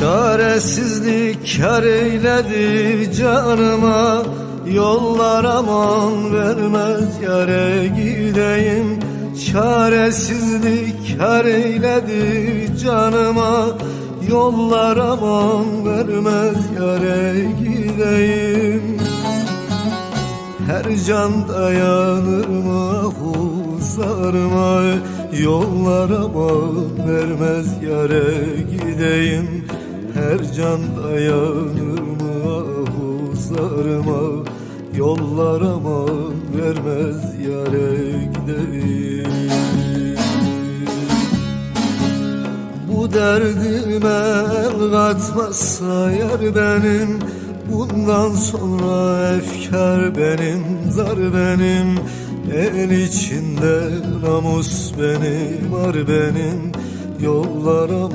Çaresizlik kar eyledi canıma. Yollar aman vermez yare gideyim. Çaresizlik kar eyledi canıma. Yollar aman vermez yare gideyim. Her can dayanır mı huzarıma Yollara bağ vermez yare gideyim Her can dayanır mı huzarıma Yollara bağ vermez yare gideyim bu derdime el katmazsa yar benim Bundan sonra efkar benim, zar benim. El içinde namus benim, var benim Yollar ama